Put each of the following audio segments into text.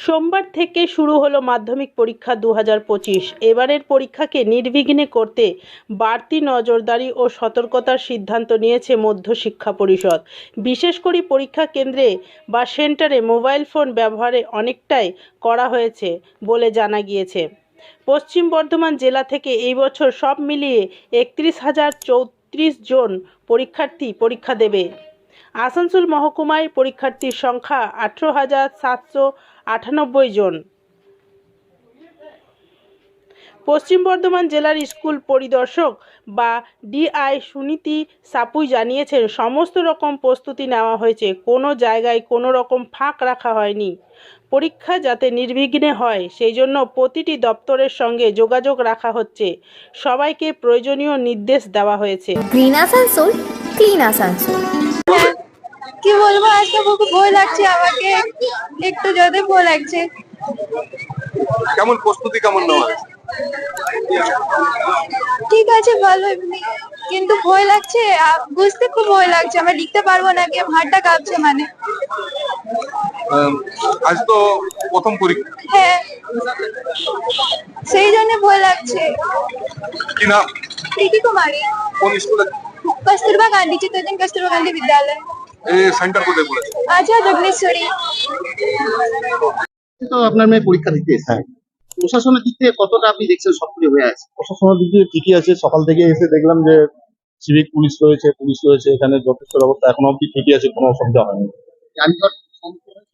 সোমবার থেকে শুরু হলো মাধ্যমিক পরীক্ষা দু হাজার পঁচিশ। এবারের পরীক্ষাকে নির্বিঘ্নে করতে বাড়তি নজরদারি ও সতর্কতার সিদ্ধান্ত নিয়েছে মধ্যশিক্ষা পরিষদ। বিশেষ করে পরীক্ষা কেন্দ্রে বা সেন্টারে মোবাইল ফোন ব্যবহারে অনেকটাই করা হয়েছে বলে জানা গিয়েছে। পশ্চিম বর্ধমান জেলা থেকে এই বছর সব মিলিয়ে একত্রিশ হাজার চৌত্রিশ জন পরীক্ষার্থী পরীক্ষা দেবে। আসানসোল মহকুমায় পরীক্ষার্থীর সংখ্যা আঠেরো হাজার সাতশো আটানব্বই জন। পশ্চিম বর্ধমান জেলার স্কুল পরিদর্শক বা ডিআই সুনীতি সাপুই জানিয়েছেন, সমস্ত রকম প্রস্তুতি নেওয়া হয়েছে, কোনো জায়গায় কোনো রকম ফাঁক রাখা হয়নি। পরীক্ষা যাতে নির্বিঘ্নে হয়, সেই জন্য প্রতিটি দপ্তরের সঙ্গে যোগাযোগ রাখা হচ্ছে। সবাইকে প্রয়োজনীয় নির্দেশ দেওয়া হয়েছে। Green Asansol, clean Asansol. কি বলব? আজকে খুব ভয় লাগছে আমাকে। একটু যদি ভয় লাগছে। কেমন প্রস্তুতি কেমন নেওয়া? ঠিক আছে ভালো। এমনি কিন্তু ভয় লাগছে বুঝতে খুব ভয় লাগছে। আমরা লিখতে পারব না কি হাতটা কাঁপছে মানে। আজ তো প্রথম পরীক্ষা। হ্যাঁ। সেই জন্য ভয় লাগছে। কি নাম? প্রীতি কুমারী। কোন স্কুলে? কস্তুরবা গান্ধী চিত্তরঞ্জন কস্তুরবা গান্ধী বিদ্যালয়। এই সেন্টার কোথায় পড়েছে আচ্ছা দগ্নেশ্বরী তো আপনার মেয়ে পরীক্ষা দিতে এসেছে। প্রশাসনের দিক থেকে কতটা আপনি দেখছেন সক্রিয় হয়ে আছে? প্রশাসনের দিক দিয়ে ঠিকই আছে। সকাল থেকে এসে দেখলাম যে সিভিক পুলিশ রয়েছে পুলিশ রয়েছে এখানে যথেষ্ট ব্যবস্থা এখনও অব্দি ঠিকই আছে কোনো অসুবিধা হয়নি। যানজট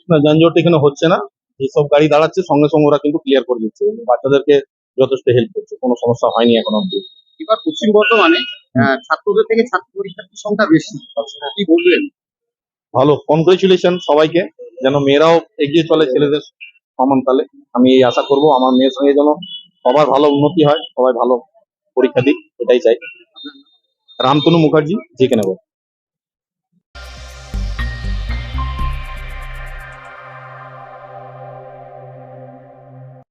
না যানজট এখানে হচ্ছে না। যেসব গাড়ি দাঁড়াচ্ছে সঙ্গে সঙ্গে ওরা কিন্তু ক্লিয়ার করে দিচ্ছে। বাচ্চাদেরকে যথেষ্ট হেল্প করছে কোনো সমস্যা হয়নি এখন অব্দি এবার পশ্চিম বর্ধমানে ছাত্রদের থেকে ছাত্র পরীক্ষার্থীর সংখ্যা বেশি। কি বলবেন? ভালো কনগ্রেচুলেশন সবাইকে। যেন মেয়েরাও এগিয়ে চলে ছেলেদের সমান তালে। আমি এই আশা করব আমার মেয়ের সঙ্গে যেন সবার ভালো উন্নতি হয়, সবাই ভালো পরীক্ষা দিক, এটাই চাই। রামতনু মুখার্জি জিকে নেব।